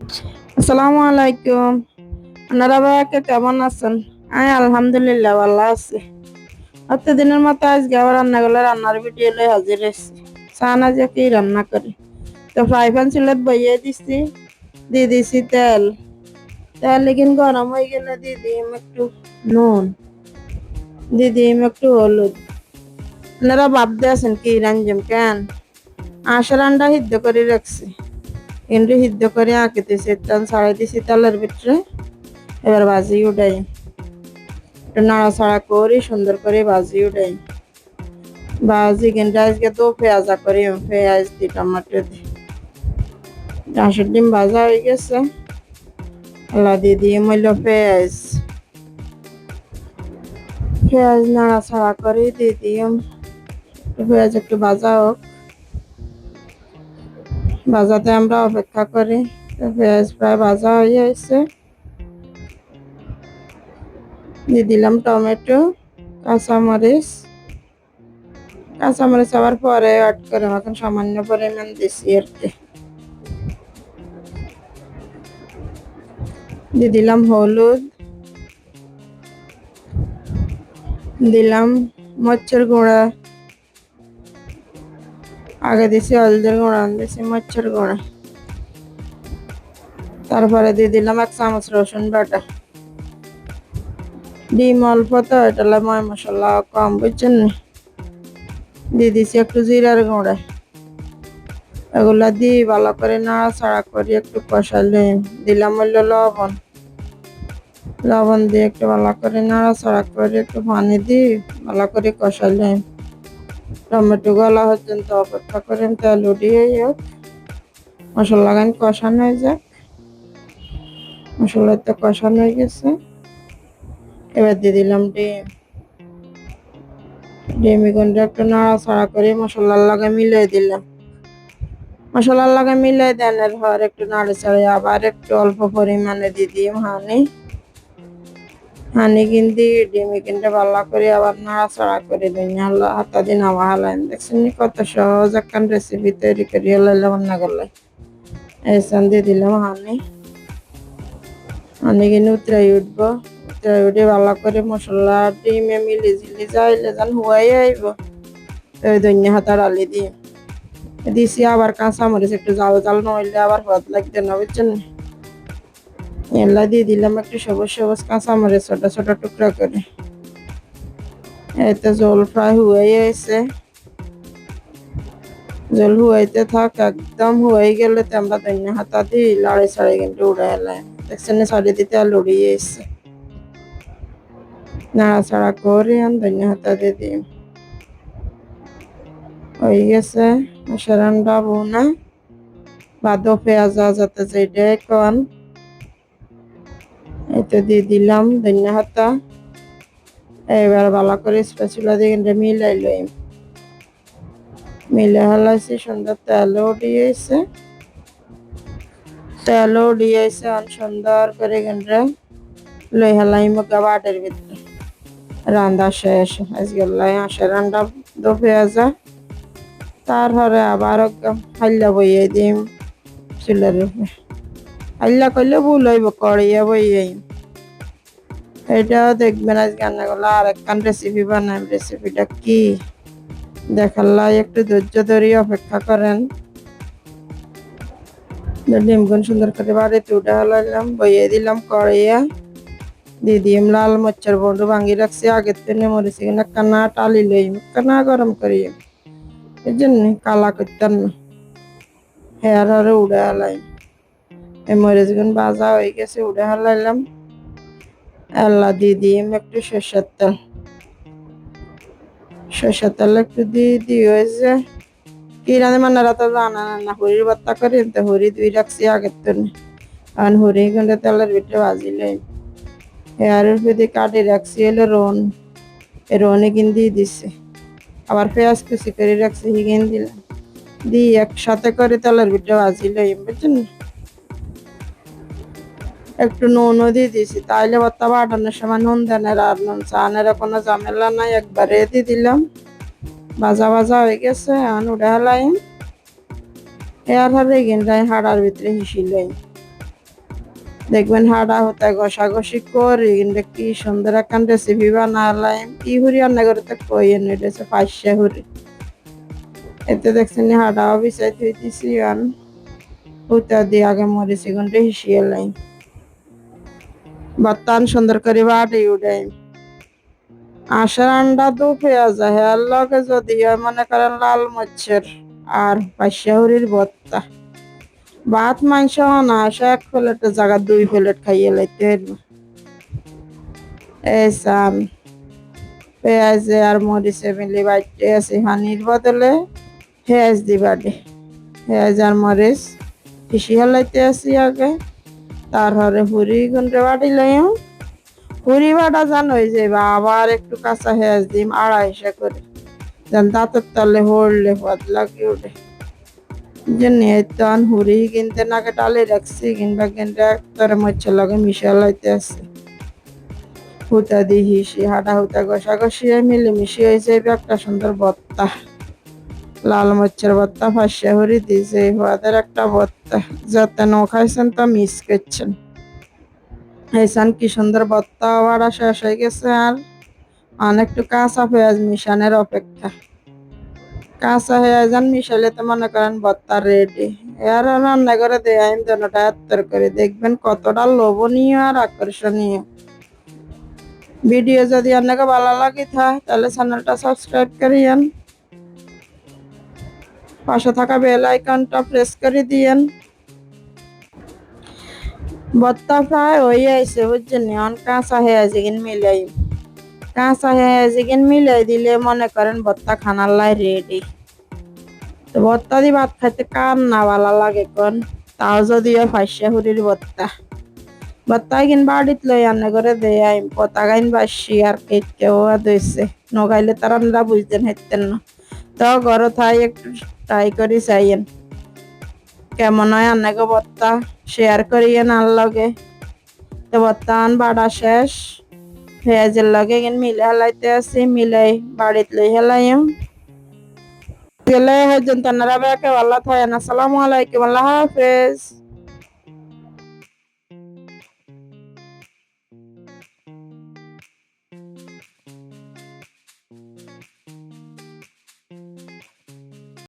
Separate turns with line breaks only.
আসসালামু আলাইকুম। আপনারা ভাইয়াকে কেমন আছেন? আমি আলহামদুলিল্লাহ ভালো আছি। প্রতিদিনের মতো আজকে আবার রান্নাগুলো রান্নার ভিডিও লই হাজির হয়েছি। চান আজ কি রান্না করি। তো ফ্রাই প্যান চুলত বইয়ে দিছি, দিয়ে দিছি তেল। তেল লেকিন গরম হয়ে গেলে দিয়ে দিম একটু নুন, দিয়ে দিম একটু হলুদ। আপনারা ভাবতে আছেন কি রাঞ্জম কেন? আশার আন্ডা সিদ্ধ করে রাখছি। কিন্তু সিদ্ধ করে আঁকিতেছি টান ছাড়াই দিছি তেলের ভিতরে। এবার ভাজি উঠাই। একটু নাড়াচাড়া করি সুন্দর করে ভাজি উঠাই। ভাজি কিন্তু আজকে তো পেঁয়াজা করি পেঁয়াজ দি, টমাটো দি। ডাঁশের ডিম ভাজা হয়ে গেছে। আল্লাহ দিয়ে দিয়ে মূল্য পেঁয়াজ। পেঁয়াজ নাড়াচাড়া করে দিয়ে দিম পেঁয়াজ একটু ভাজা হোক। ভাজাতে আমরা অপেক্ষা করি। পেঁয়াজ প্রায় ভাজা হয়ে গেছে। দিয়ে দিলাম টমেটো, কাঁচামরিচ। কাঁচামরিচ আবার পরে অ্যাড করে এখন সামান্য পরিমাণ দিছি আর কি। দিয়ে দিলাম হলুদ। দিলাম মরিচের গুঁড়া। আগে দিছি, হলদের গুঁড়া দিছি মরিচের গুঁড়া। তারপরে দিয়ে দিলাম এক চামচ রসুন বাটা। ডিম অল্প তো, এটা ময় মশলা কম, বুঝছেন দিয়ে দিছি একটু জিরার গুঁড়া। এগুলা দিয়ে ভালো করে নাড়াচাড়া করে একটু কষালে দিলাম হইল লবণ। লবণ দিয়ে একটু ভালো করে নাড়াচাড়া করে একটু পানি দিয়ে ভালো করে কষালে টমেটো গলা পর্যন্ত অপেক্ষা করেন, তেল উঠিয়ে হোক মশলা গান কষানো হয়ে যাক। মশলা তো কষানো হয়ে গেছে। এবার দিয়ে দিলাম ডিম। ডিম এগুনটা একটু নাড়াচাড়া করে মশলার লাগে মিলিয়ে দিলাম। মশলার লাগে মিলিয়ে দেন এরপর একটু নাড়ে চাড়ে আবার একটু অল্প পরিমাণে দিয়ে দিই, হানি। হানি কিনতে, ডিমি কিনতে ভালো করে, আবার নাড়াচাড়া করে দিই হাতা দিন আমার হালাইন দেখছেন কত সহজ একখান রেসিপি তৈরি করিয়ে লাইলাম রান্না করলে। এসান দিয়ে দিলাম হানি। হানি কিনে উতরাই উঠবো, উতরাই উঠে ভালো করে মশলা, ডিমে মিলি ঝিলি যাইলে যান হুয়াই আইব। ওই দৈন্য হাতার আলি দিয়ে। দিছি আবার কাঁচা মরিচ একটু জাল জাল নইলে আবার হদ লাগতে না, বুঝছেন এলা দিয়ে দিলাম একটু সবুজ সবুজ কাঁচা মরিচ ছোট ছোট টুকরা করে। এতে জল ফ্রাই হয়ে এসে জল হুয়াইতে থাক, একদম হুয়াই গেলে তো আমরা দৈন্য হাতা দিই লাড়ে ছাড়ে কিন্তু উড়ে এলাই দেখছেন ছাড়ি দিতে আর লড়িয়ে এসছে। নাড়াচাড়া করে আমি দৈন্য হাতা দিয়ে দিই। হয়ে গেছে সেরানটা বোনা বাদও পেঁয়াজ যাতে যেটা কন। এতে দিয়ে দিলাম, ধনিয়া হাতা এবার ভালো করে স্পেচুলা দিয়ে কিন্তু মিলাই লইম মিলে হালাইছি সুন্দর তেলও দিয়েছে তেলও দিয়েছে অন সুন্দর করে কিন্তু লই হালাই মুখা বাটের ভিতরে। রান্না শেষ, আজকে লাই আসে রান্না দো পেঁয়াজা। তারপরে আবার হাল্লা বইয়ে দিম চুলের উপরে। হাল্লা করলে ভুল হইব কড়িয়া বইয়ে। এটাও দেখবেন আজকে রান্নাগুলো আর একখান রেসিপি বানাই। রেসিপিটা কি? দেখাল্লাই একটু ধৈর্য ধরে অপেক্ষা করেন। ডিমগুন সুন্দর করে বাড়িতে উঠে হলাম বইয়ে দিলাম কড়াইয়া দিয়ে দিম লাল মচ্ছর বন্ধু ভাঙি রাখছি, আগের থেকে মরেছি কিনা কানা টালি লই কানা গরম করি এই জন্য কালা করতাম না। হেয়ার হারে উড়ে এই মরিচগুন ভাজা হয়ে গেছে, উড়ে হালাইলাম। আল্লাহ দিয়ে দিম একটু সর্ষের তেল। সর্ষের তেল একটু দিয়ে দিয়ে হয়েছে কি রাঁধে মান্নারা তো জানা না হরির বাত্তা করে তো হরি দুই রাখছি আগের তো কারণ হরি কিন্তু তেলের ভিতরে ভাজিলে হেয়ারের ভিতরে কাটি রাখছি হলো রন। রনে কিন দিয়ে দিছে। আবার পেঁয়াজ কুচি করে রাখছি হিগেন দিলাম। দিয়ে একসাথে করে তেলের ভিতরে ভাজিলে, বুঝছেন? একটু নুনও দিয়ে দিয়েছি। তাইলে বাত্তা বাটানোর সময় নুন দেনের আর নুন চানের কোনো ঝামেলা নাই, একবারে দিয়ে দিলাম। ভাজা ভাজা হয়ে গেছে, এখন উড়ে হেলাই। এর হারে গেন্দাই হাড়ার ভিতরে হিসিলাই দেখবেন হাডা হতে ঘষাঘষি করি কিন্তু কি সুন্দর একখান রেসিপি বানালাম। কি হুরি রান্না করে তো কই এনে পাঁচশা হুরি। এতে দেখছেন হাডাও বিছাই থই দিছি আন উতা দিয়ে আগে মরিচি গুন্ডে হিসিয়ে লাইন বাতান সুন্দর করে বাড়ি উঠাই আশার আন্ডা দু পেঁয়াজ হেয়ার লগে যদি মনে করেন লাল মরিচের আর পাশাহুরির ভর্তা। ভাত, মাংস না আসে এক প্লেটের জায়গা দুই প্লেট খাইয়ে লাইতে হইব। এই চান পেঁয়াজে আর মরিচে মিলি বাইটে আছে হানির বদলে পেঁয়াজ দিবাডে পেঁয়াজ আর মরিচ পিসি হেলাইতে আছি আগে। তারপরে হুড়ি গুন্ডে বাটি লইম হুড়ি বাটা জানোই যে বা আবার একটু কাঁচা পেঁয়াজ দিম, আড়াইশো করে। যেন দাঁতের তলে হড়লে পদ লাগে তখন হুড়ি কিনতে নাকে রাখছি হুতা দি হিসি হাঁটা হুতা ঘষা ঘষিয়ে মিলে মিশিয়ে একটা সুন্দর বত্তা। লাল মরিচের ভর্তা ফাঁসিয়া হরি দিয়েছে। হওয়াদের একটা ভর্তা যাতে ন খাইছেন তা মিস করছেন। এইসান কি সুন্দর ভর্তা হওয়ার শেষ হয়ে গেছে আর? অনেকটু কাঁচা পেঁয়াজ মিশানের অপেক্ষা। কাঁচা পেঁয়াজ আর মিশালে তো মনে করেন ভর্তা রেডি এর রান্না করে দেয় আমি এত্তর করে। দেখবেন কতটা লোভনীয় আর আকর্ষণীয়। ভিডিও যদি আপনাকে ভালো লাগে থাকে, তাহলে চ্যানেলটা সাবস্ক্রাইব করিয়েন। পাশে থাকা বেল আইকনটা প্রেস করে দিয়েন। ভর্তা প্রায় হয়ে আইছে, বুঝছেন অন কাঁচা হয়ে আছে কিন মিলাই। কাঁচা হয়ে আছে কিন মিলাই দিলে মনে করেন ভর্তা খানার লাই রেডি তো ভর্তা দিয়ে ভাত খাইতে কার না ভালো লাগে কোন? তাও যদিও ফাইসা হুরির ভর্তা ভর্তা কিন বাড়িত লই আনে করে দেয় আইম। পতা গাইন বাসি আর কেটেও দইছে। নগাইলে তারা বুঝতেন হেতেন না। তো ঘর থাই একটু ট্রাই করি চাইয়েন। কেমন হয় আন্নাকে বত্তা শেয়ার করিয়েন আর লগে। তো বর্তমান বাড়া শেষ। পেঁয়াজের লগে কিন মিলে হেলাইতে আছি মিলাই বাড়িত লই হেলাইম গেলে যেন তানারা বেকে ভালো থাকেন আসসালামু আলাইকুম, আল্লাহ হাফেজ।